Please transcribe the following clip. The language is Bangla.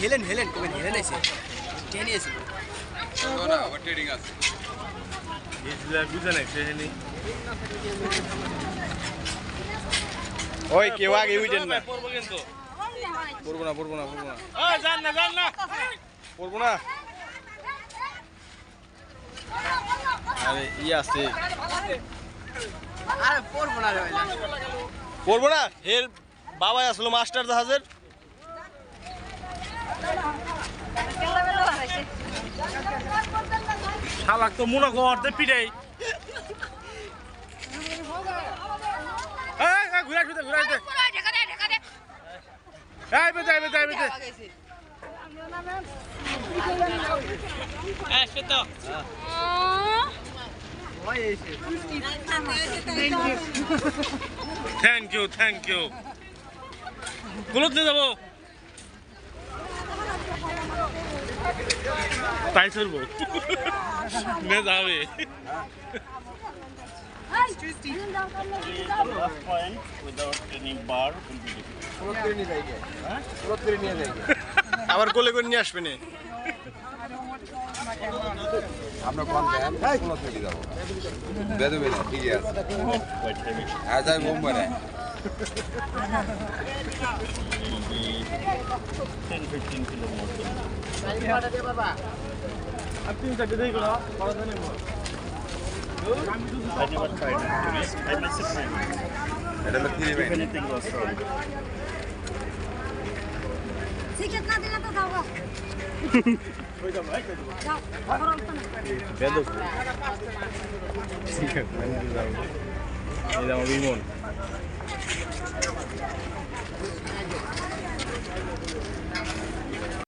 হেলেন হেলেন কবে হেলেন এসে। টেনে এসে। ওই কেউ আগে উঠেন না। পড়ব কিন্তু। পড়ব না পড়ব না পড়ব না। ওই যান না যান না। পড়ব না। আরে ই আছে। আরে পড়ব না রে পড়ব না? এর বাবাই আসলো মাস্টার জাহাজের। শালাক তো মনে করতে পিটাই। এই, এই, ঘুরে আসবে ঘুরে আসবে এই বেতে এই বেতে এই বেতে থ্যাংক ইউ থ্যাংক ইউ গুলোতে যাব। তাই চলবো নে যাবে. আবার কোলে করে নিয়ে আসবে না। আমরা কোন কোন থেকে যাব বেদবে ঠিক আছে. আজ আমি Mumbai Will be 10 15 kilo more. I never tried it. I myself tried it. এটা হলো If anything was wrong. যাব যাও খবর তো না বেদক এই আমার বিমন やめて!